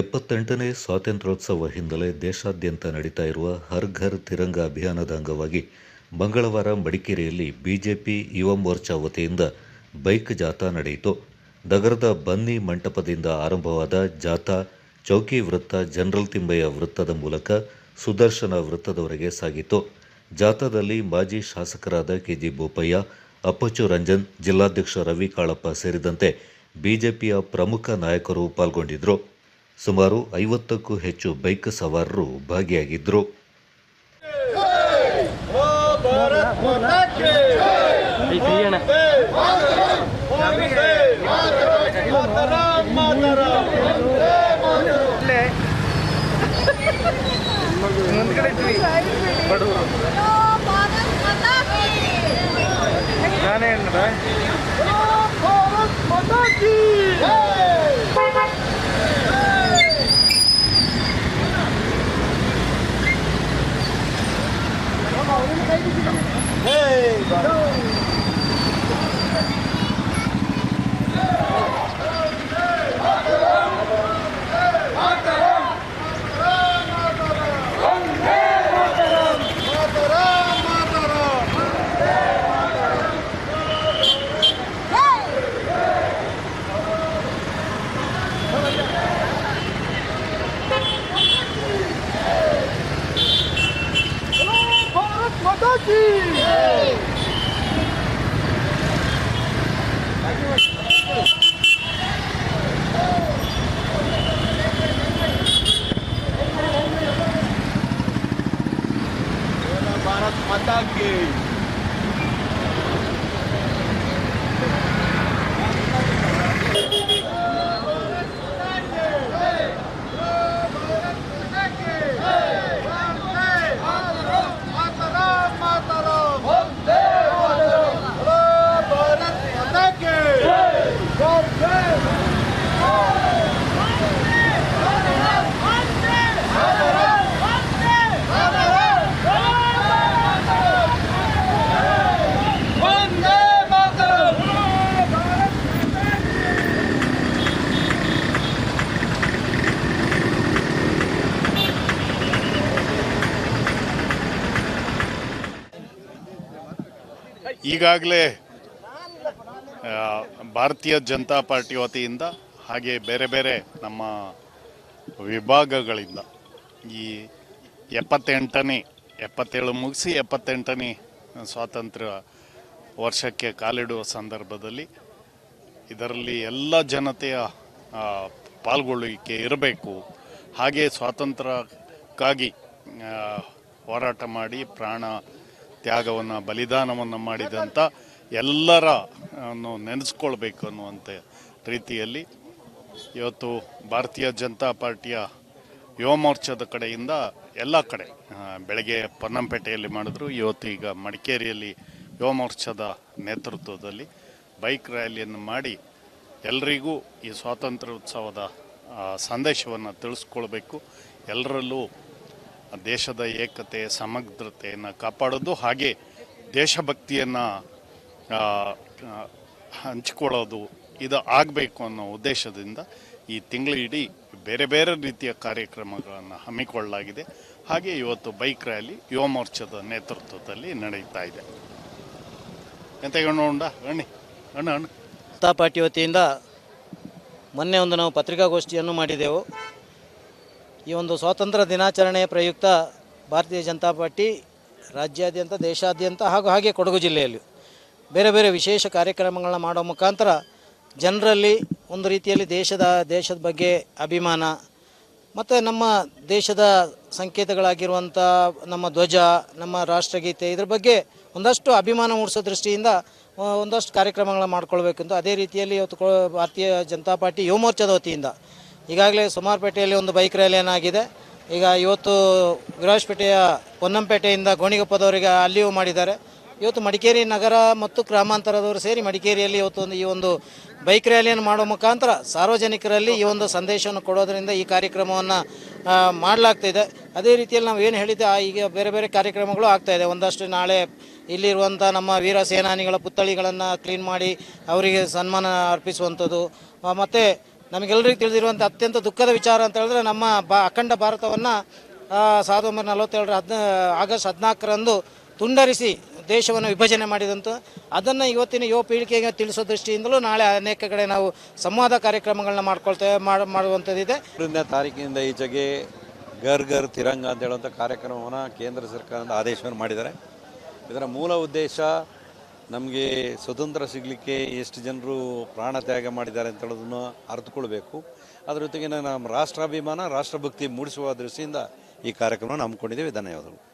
ಎಪ್ಪತ್ತೆಂಟನೇ ಸ್ವಾತಂತ್ರ್ಯೋತ್ಸವ ಹಿನ್ನೆಲೆ ದೇಶಾದ್ಯಂತ ನಡೀತಾ ಇರುವ ಹರ್ ಘರ್ ತಿರಂಗ ಅಭಿಯಾನದ ಅಂಗವಾಗಿ ಮಂಗಳವಾರ ಮಡಿಕೇರಿಯಲ್ಲಿ ಬಿಜೆಪಿ ಯುವ ಮೋರ್ಚಾ ವತಿಯಿಂದ ಬೈಕ್ ಜಾಥಾ ನಡೆಯಿತು. ನಗರದ ಬನ್ನಿ ಮಂಟಪದಿಂದ ಆರಂಭವಾದ ಜಾಥಾ, ಚೌಕಿ ವೃತ್ತ, ಜನರಲ್ ತಿಮ್ಮಯ್ಯ ವೃತ್ತದ ಮೂಲಕ ಸುದರ್ಶನ ವೃತ್ತದವರೆಗೆ ಸಾಗಿತು ಜಾಥಾದಲ್ಲಿ ಮಾಜಿ ಶಾಸಕರಾದ ಕೆಜಿ ಬೋಪಯ್ಯ, ಅಪ್ಪಚ್ಚು ರಂಜನ್, ಜಿಲ್ಲಾಧ್ಯಕ್ಷ ರವಿ ಕಾಳಪ್ಪ ಸೇರಿದಂತೆ ಬಿಜೆಪಿಯ ಪ್ರಮುಖ ನಾಯಕರು ಪಾಲ್ಗೊಂಡಿದ್ದರು. ಸುಮಾರು ಐವತ್ತಕ್ಕೂ ಹೆಚ್ಚು ಬೈಕ್ ಸವಾರರು ಭಾಗಿಯಾಗಿದ್ದರು ನಾನೇ Ataque! ಈಗಾಗಲೇ ಭಾರತೀಯ ಜನತಾ ಪಾರ್ಟಿ ವತಿಯಿಂದ ಹಾಗೆ ಬೇರೆ ಬೇರೆ ನಮ್ಮ ವಿಭಾಗಗಳಿಂದ ಈ ಎಪ್ಪತ್ತೆಂಟನೇ, ಎಪ್ಪತ್ತೇಳು ಮುಗಿಸಿ ಎಪ್ಪತ್ತೆಂಟನೇ ಸ್ವಾತಂತ್ರ್ಯ ವರ್ಷಕ್ಕೆ ಕಾಲಿಡುವ ಸಂದರ್ಭದಲ್ಲಿ ಇದರಲ್ಲಿ ಎಲ್ಲ ಜನತೆಯ ಪಾಲ್ಗೊಳ್ಳುವಿಕೆ ಇರಬೇಕು. ಹಾಗೆ ಸ್ವಾತಂತ್ರ್ಯಕ್ಕಾಗಿ ಹೋರಾಟ ಮಾಡಿ ಪ್ರಾಣ ತ್ಯಾಗವನ್ನು, ಬಲಿದಾನವನ್ನು ಮಾಡಿದಂಥ ಎಲ್ಲರ ನೆನೆಸ್ಕೊಳ್ಬೇಕು ಅನ್ನುವಂಥ ರೀತಿಯಲ್ಲಿ ಇವತ್ತು ಭಾರತೀಯ ಜನತಾ ಪಾರ್ಟಿಯ ಯುವ ಮೋರ್ಚಾದ ಕಡೆಯಿಂದ ಎಲ್ಲ ಕಡೆ ಬೆಳಗ್ಗೆ ಪೊನ್ನಂಪೇಟೆಯಲ್ಲಿ ಮಾಡಿದ್ರು, ಇವತ್ತು ಈಗ ಮಡಿಕೇರಿಯಲ್ಲಿ ಯುವ ಮೋರ್ಚಾದ ನೇತೃತ್ವದಲ್ಲಿ ಬೈಕ್ ರ್ಯಾಲಿಯನ್ನು ಮಾಡಿ ಎಲ್ಲರಿಗೂ ಈ ಸ್ವಾತಂತ್ರ್ಯೋತ್ಸವದ ಸಂದೇಶವನ್ನು ತಿಳಿಸ್ಕೊಳ್ಬೇಕು. ಎಲ್ಲರಲ್ಲೂ ದೇಶದ ಏಕತೆ, ಸಮಗ್ರತೆಯನ್ನು ಕಾಪಾಡೋದು ಹಾಗೆ ದೇಶಭಕ್ತಿಯನ್ನು ಹಂಚಿಕೊಳ್ಳೋದು ಇದು ಆಗಬೇಕು ಅನ್ನೋ ಉದ್ದೇಶದಿಂದ ಈ ತಿಂಗಳು ಇಡೀ ಬೇರೆ ಬೇರೆ ರೀತಿಯ ಕಾರ್ಯಕ್ರಮಗಳನ್ನು ಹಮ್ಮಿಕೊಳ್ಳಲಾಗಿದೆ. ಹಾಗೆ ಇವತ್ತು ಬೈಕ್ ರ್ಯಾಲಿ, ಯುವ ಮೋರ್ಚಾದ ನೇತೃತ್ವದಲ್ಲಿ ನಡೀತಾ ಇದೆ. ಎಂತ ಉಂಡ? ಅಣ್ಣಿ, ಅಣ್ಣ ಅಣ್ಣ. ಪಾರ್ಟಿ ವತಿಯಿಂದ ಮೊನ್ನೆ ಒಂದು ನಾವು ಪತ್ರಿಕಾಗೋಷ್ಠಿಯನ್ನು ಮಾಡಿದೆವು. ಈ ಒಂದು ಸ್ವಾತಂತ್ರ್ಯ ದಿನಾಚರಣೆಯ ಪ್ರಯುಕ್ತ ಭಾರತೀಯ ಜನತಾ ಪಾರ್ಟಿ ರಾಜ್ಯಾದ್ಯಂತ, ದೇಶಾದ್ಯಂತ ಹಾಗೂ ಹಾಗೆ ಕೊಡಗು ಜಿಲ್ಲೆಯಲ್ಲಿ ಬೇರೆ ಬೇರೆ ವಿಶೇಷ ಕಾರ್ಯಕ್ರಮಗಳನ್ನ ಮಾಡೋ ಮುಖಾಂತರ ಜನರಲ್ಲಿ ಒಂದು ರೀತಿಯಲ್ಲಿ ದೇಶದ ದೇಶದ ಬಗ್ಗೆ ಅಭಿಮಾನ ಮತ್ತು ನಮ್ಮ ದೇಶದ ಸಂಕೇತಗಳಾಗಿರುವಂಥ ನಮ್ಮ ಧ್ವಜ, ನಮ್ಮ ರಾಷ್ಟ್ರಗೀತೆ ಇದ್ರ ಬಗ್ಗೆ ಒಂದಷ್ಟು ಅಭಿಮಾನ ಮೂಡಿಸೋ ದೃಷ್ಟಿಯಿಂದ ಒಂದಷ್ಟು ಕಾರ್ಯಕ್ರಮಗಳನ್ನ ಮಾಡ್ಕೊಳ್ಬೇಕಂತ ಅದೇ ರೀತಿಯಲ್ಲಿ ಇವತ್ತು ಭಾರತೀಯ ಜನತಾ ಪಾರ್ಟಿ ಯುವ ಮೋರ್ಚಾದ ವತಿಯಿಂದ ಈಗಾಗಲೇ ಸುಮಾರುಪೇಟೆಯಲ್ಲಿ ಒಂದು ಬೈಕ್ ರ್ಯಾಲಿ ಏನಾಗಿದೆ, ಈಗ ಇವತ್ತು ವಿರಾಜಪೇಟೆಯ ಪೊನ್ನಂಪೇಟೆಯಿಂದ ಗೋಣಿಗೊಪ್ಪದವರಿಗೆ ಅಲ್ಲಿಯೂ ಮಾಡಿದ್ದಾರೆ. ಇವತ್ತು ಮಡಿಕೇರಿ ನಗರ ಮತ್ತು ಗ್ರಾಮಾಂತರದವರು ಸೇರಿ ಮಡಿಕೇರಿಯಲ್ಲಿ ಇವತ್ತು ಒಂದು ಈ ಒಂದು ಬೈಕ್ ರ್ಯಾಲಿಯನ್ನು ಮಾಡೋ ಮುಖಾಂತರ ಸಾರ್ವಜನಿಕರಲ್ಲಿ ಈ ಒಂದು ಸಂದೇಶವನ್ನು ಕೊಡೋದರಿಂದ ಈ ಕಾರ್ಯಕ್ರಮವನ್ನು ಮಾಡಲಾಗ್ತಿದೆ ಅದೇ ರೀತಿಯಲ್ಲಿ ನಾವು ಏನು ಹೇಳಿದ್ದೆ ಈಗ ಬೇರೆ ಬೇರೆ ಕಾರ್ಯಕ್ರಮಗಳು ಆಗ್ತಾಯಿದೆ ಒಂದಷ್ಟು ನಾಳೆ ಇಲ್ಲಿರುವಂಥ ನಮ್ಮ ವೀರ ಸೇನಾನಿಗಳ ಪುತ್ಥಳಿಗಳನ್ನು ಕ್ಲೀನ್ ಮಾಡಿ ಅವರಿಗೆ ಸನ್ಮಾನ ಅರ್ಪಿಸುವಂಥದ್ದು ಮತ್ತು ನಮಗೆಲ್ಲರಿಗೂ ತಿಳಿದಿರುವಂಥ ಅತ್ಯಂತ ದುಃಖದ ವಿಚಾರ ಅಂತ ಹೇಳಿದ್ರೆ ನಮ್ಮ ಬಾ ಅಖಂಡ ಭಾರತವನ್ನು ಸಾವಿರದ ಒಂಬೈನೂರ ನಲವತ್ತೇಳರ ಹದಿನ ಆಗಸ್ಟ್ ಹದಿನಾಲ್ಕರಂದು ತುಂಡರಿಸಿ ದೇಶವನ್ನು ವಿಭಜನೆ ಮಾಡಿದಂಥ ಅದನ್ನು ಇವತ್ತಿನ ಯುವ ಪೀಳಿಗೆಗೆ ತಿಳಿಸೋ ದೃಷ್ಟಿಯಿಂದಲೂ ನಾಳೆ ಅನೇಕ ಕಡೆ ನಾವು ಸಂವಾದ ಕಾರ್ಯಕ್ರಮಗಳನ್ನ ಮಾಡ್ಕೊಳ್ತೇವೆ, ಮಾಡ ಮಾಡುವಂಥದ್ದಿದೆ. ತಾರೀಕಿನಿಂದ ಈಚೆಗೆ ಗರ್ ಗರ್ ತಿರಂಗ ಅಂತ ಹೇಳುವಂಥ ಕಾರ್ಯಕ್ರಮವನ್ನು ಕೇಂದ್ರ ಸರ್ಕಾರದ ಆದೇಶವನ್ನು ಮಾಡಿದ್ದಾರೆ. ಇದರ ಮೂಲ ಉದ್ದೇಶ ನಮಗೆ ಸ್ವತಂತ್ರ ಸಿಗಲಿಕ್ಕೆ ಎಷ್ಟು ಜನರು ಪ್ರಾಣ ತ್ಯಾಗ ಮಾಡಿದ್ದಾರೆ ಅಂತ ಹೇಳೋದನ್ನು ಅರ್ಥಕೊಳ್ಬೇಕು ಅದರ ಜೊತೆಗೆ ನಮ್ಮ ರಾಷ್ಟ್ರಾಭಿಮಾನ, ರಾಷ್ಟ್ರಭಕ್ತಿ ಮೂಡಿಸುವ ದೃಷ್ಟಿಯಿಂದ ಈ ಕಾರ್ಯಕ್ರಮವನ್ನು ಹಮ್ಮಿಕೊಂಡಿದ್ದೇವೆ. ಧನ್ಯವಾದಗಳು.